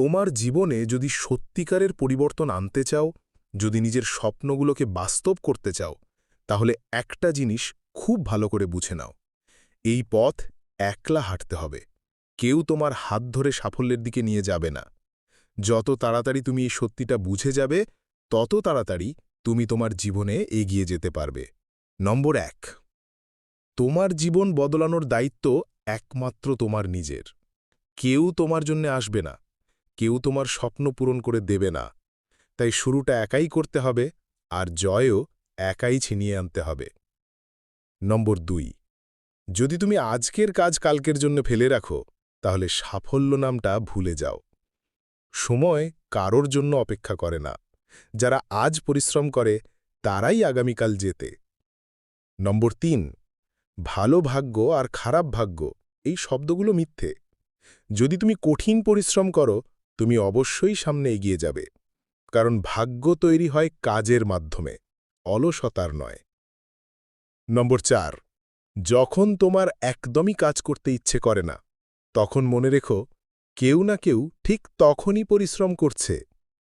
তোমার জীবনে যদি সত্যিকারের পরিবর্তন আনতে চাও, যদি নিজের স্বপ্নগুলোকে বাস্তব করতে চাও, তাহলে একটা জিনিস খুব ভালো করে বুঝে নাও। এই পথ একলা হাঁটতে হবে। কেউ তোমার হাত ধরে সাফল্যের দিকে নিয়ে যাবে না। যত তাড়াতাড়ি তুমি এই সত্যিটা বুঝে যাবে, তত তাড়াতাড়ি তুমি তোমার জীবনে এগিয়ে যেতে পারবে। নম্বর এক, তোমার জীবন বদলানোর দায়িত্ব একমাত্র তোমার নিজের। কেউ তোমার জন্য আসবে না। কেউ তোমার স্বপ্ন পূরণ করে দেবে না। তাই শুরুটা একাই করতে হবে আর জয়ও একাই ছিনিয়ে আনতে হবে। নম্বর দুই। যদি তুমি আজকের কাজ কালকের জন্য ফেলে রাখো, তাহলে সাফল্য নামটা ভুলে যাও। সময় কারোর জন্য অপেক্ষা করে না। যারা আজ পরিশ্রম করে, তারাই আগামীকাল যেতে নম্বর তিন। ভালো ভাগ্য আর খারাপ ভাগ্য, এই শব্দগুলো মিথ্যে। যদি তুমি কঠিন পরিশ্রম করো তুমি অবশ্যই সামনে এগিয়ে যাবে, কারণ ভাগ্য তৈরি হয় কাজের মাধ্যমে, অলসতার নয়। নম্বর চার, যখন তোমার একদমই কাজ করতে ইচ্ছে করে না, তখন মনে রেখো, কেউ না কেউ ঠিক তখনই পরিশ্রম করছে,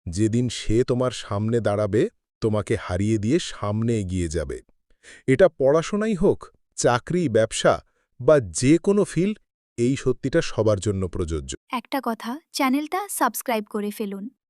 যেদিন সে তোমার সামনে দাঁড়াবে, তোমাকে হারিয়ে দিয়ে সামনে এগিয়ে যাবে। এটা পড়াশোনাই হোক, চাকরি, ব্যবসা বা যে কোনো ফিল্ড এই সত্যিটা সবার জন্য প্রযোজ্য। একটা কথা চ্যানেলটা সাবস্ক্রাইব করে ফেলুন।